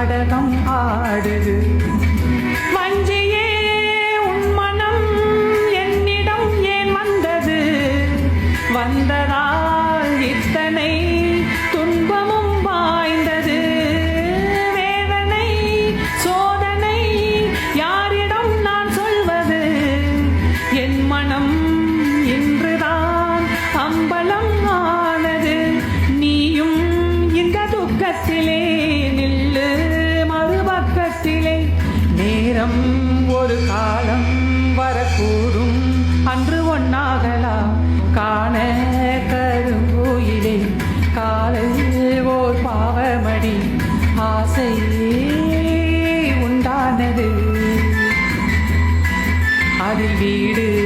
நாடகம் ஆடுது வஞ்சியே உன் மனம் என்னிடம் ஏன் வந்தது? வந்ததால் இத்தனை துன்பமும் வாய்ந்தது. வேதனை சோதனை யாரிடம் நான் சொல்வது? என் மனம் இன்றுதான் அம்பலம் ஆனது. நீயும் இந்த துக்கத்திலே தினம் ஒரு காலம் வரக்கூடும். அன்று ஒன்னாகலாம் காண கருங்கோயிலே காலை ஓர் பாவமடி. ஆசை உண்டானது. அதில் வீடு